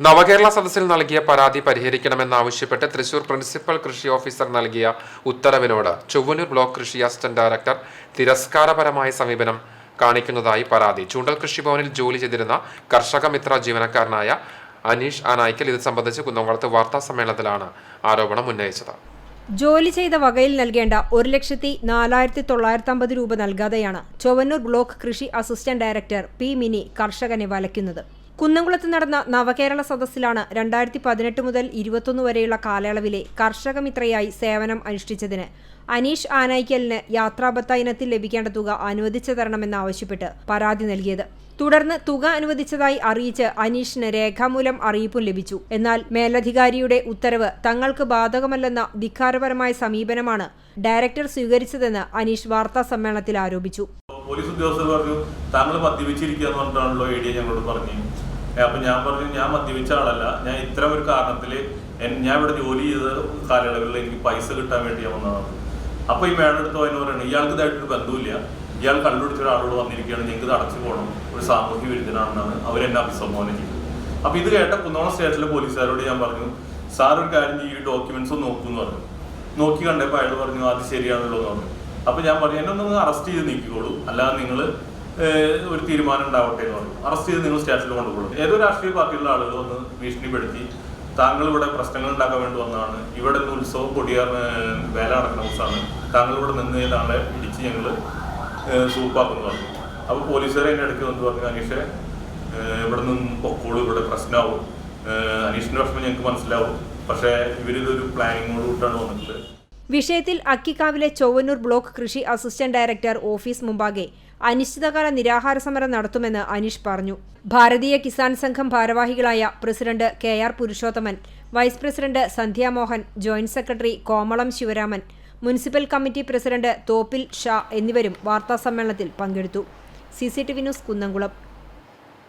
നവകേരള സദസ്സിൽ നൽകിയ പരാതി പരിഹരിക്കണമെന്നാവശ്യപ്പെട്ട് തൃശൂർ പ്രിൻസിപ്പൽ കൃഷി ഓഫീസർ നൽകിയ ഉത്തരവിനോട് ചൊവ്വനൂർ ബ്ലോക്ക് കൃഷി അസിസ്റ്റന്റ് ഡയറക്ടർ തിരസ്കാരപരമായ സമീപനം കാണിക്കുന്നതായി പരാതി. ചൂണ്ടൽ കൃഷിഭവനിൽ ജോലി ചെയ്തിരുന്ന കർഷക മിത്ര ജീവനക്കാരനായ അനീഷ് ആനായ്ക്കൽ ഇത് സംബന്ധിച്ച് കുന്നംകുളത്ത് വാർത്താ സമ്മേളനത്തിലാണ് ആരോപണം ഉന്നയിച്ചത്. ജോലി ചെയ്ത വകയിൽ നൽകേണ്ട ഒരു ലക്ഷത്തി നാലായിരത്തി തൊള്ളായിരത്തി അമ്പത് രൂപ നൽകാതെയാണ് ചൊവ്വന്നൂർ ബ്ലോക്ക് കൃഷി അസിസ്റ്റന്റ് ഡയറക്ടർ പി മിനി കർഷകനെ വലയ്ക്കുന്നത്. കുന്നംകുളത്ത് നടന്ന നവകേരള സദസ്സിലാണ് രണ്ടായിരത്തി പതിനെട്ട് മുതൽ ഇരുപത്തൊന്ന് വരെയുള്ള കാലയളവിലെ കർഷകമിത്രയായി സേവനം അനുഷ്ഠിച്ചതിന് അനീഷ് ആനായിക്കലിന് യാത്രാബത്ത ഇനത്തിൽ ലഭിക്കേണ്ട തുക അനുവദിച്ചു തരണമെന്നാവശ്യപ്പെട്ട് പരാതി നൽകിയത്. തുടർന്ന് തുക അനുവദിച്ചതായി അറിയിച്ച് അനീഷിന് രേഖാമൂലം അറിയിപ്പും ലഭിച്ചു. എന്നാൽ മേലധികാരിയുടെ ഉത്തരവ് തങ്ങൾക്ക് ബാധകമല്ലെന്ന ധിക്കാരപരമായ സമീപനമാണ് ഡയറക്ടർ സ്വീകരിച്ചതെന്ന് അനീഷ് വാർത്താ സമ്മേളനത്തിൽ ആരോപിച്ചു. പോലീസ് ഉദ്യോഗസ്ഥർ പറഞ്ഞു താങ്കൾ മദ്യപിച്ചിരിക്കുക എന്ന് പറഞ്ഞിട്ടാണല്ലോ എ ഡി ഞങ്ങളോട് പറഞ്ഞു. അപ്പൊ ഞാൻ പറഞ്ഞു ഞാൻ മദ്യപിച്ച ആളല്ല. ഞാൻ ഇത്തരം ഒരു കാരണത്തിൽ ഞാൻ ഇവിടെ ജോലി ചെയ്ത കാലയളവിൽ എനിക്ക് പൈസ കിട്ടാൻ വേണ്ടി ഞാൻ വന്നതാണ്. അപ്പൊ ഈ മേഡം എടുത്ത് അതിന് പറയുന്നത് ഇയാൾക്ക് ഇതായിട്ടൊരു ബന്ധമില്ല ഇയാൾ കണ്ടുപിടിച്ച ഒരാളോട് വന്നിരിക്കുകയാണ്. ഞങ്ങൾക്ക് അടച്ചു പോകണം. ഒരു സാമൂഹ്യ വിരുദ്ധനാണെന്നാണ് അവരെന്നെ അഭിസംബോധന ചെയ്തത്. അപ്പൊ ഇത് കേട്ട കുന്നോളം സ്റ്റേഷനിലെ പോലീസുകാരോട് ഞാൻ പറഞ്ഞു സാർ ഒരു കാര്യം ഈ ഡോക്യുമെന്റ്സ് നോക്കൂ എന്ന് പറഞ്ഞു. നോക്കി കണ്ടപ്പോൾ അയാൾ പറഞ്ഞു അത് ശരിയാണല്ലോ എന്ന് പറഞ്ഞു. അപ്പൊ ഞാൻ പറഞ്ഞു എന്നെ ഒന്ന് അറസ്റ്റ് ചെയ്ത് നീക്കിക്കോളൂ. അല്ലാതെ നിങ്ങൾ ഒരു തീരുമാനം ഉണ്ടാവട്ടെ എന്ന് പറഞ്ഞു. അറസ്റ്റ് ചെയ്ത് നിങ്ങൾ സ്റ്റേഷനിൽ കൊണ്ടുപോകും ഏതോ രാഷ്ട്രീയ പാർട്ടിയിലുള്ള ആളുകൾ ഒന്ന് ഭീഷണിപ്പെടുത്തി താങ്കൾ ഇവിടെ പ്രശ്നങ്ങൾ ഉണ്ടാക്കാൻ വേണ്ടി വന്നതാണ്. ഇവിടെ നിന്ന് ഉത്സവം പൊടിയാർ വേല നടക്കുന്ന ദിവസമാണ്. താങ്കൾ ഇവിടെ നിന്ന് താങ്കളെ ഇടിച്ച് ഞങ്ങൾ സൂപ്പാക്കുന്നു പറഞ്ഞു. അപ്പോൾ പോലീസുകാർ എന്റെ ഇടയ്ക്ക് വന്ന് പറഞ്ഞു അനീഷെ ഇവിടെ നിന്ന് പൊക്കോളൂ. ഇവിടെ പ്രശ്നമാവും. അനീഷിന്റെ വിഷമം ഞങ്ങൾക്ക് മനസ്സിലാവും. പക്ഷേ ഇവരിതൊരു പ്ലാനിങ്ങോട് കൂട്ടാണ് വന്നിട്ടുള്ളത്. വിഷയത്തിൽ അക്കിക്കാവിലെ ചൊവ്വന്നൂർ ബ്ലോക്ക് കൃഷി അസിസ്റ്റന്റ് ഡയറക്ടർ ഓഫീസ് മുമ്പാകെ അനിശ്ചിതകാല നിരാഹാര സമരം നടത്തുമെന്ന് അനീഷ് പറഞ്ഞു. ഭാരതീയ കിസാൻ സംഘം ഭാരവാഹികളായ president K R Purushothaman vice president Sandhyamohan joint secretary Komalam Sivaraman municipal committee president Thoppil Shah എന്നിവരും വാർത്താസമ്മേളനത്തിൽ പങ്കെടുത്തു. CCTV news Kunnamkulam.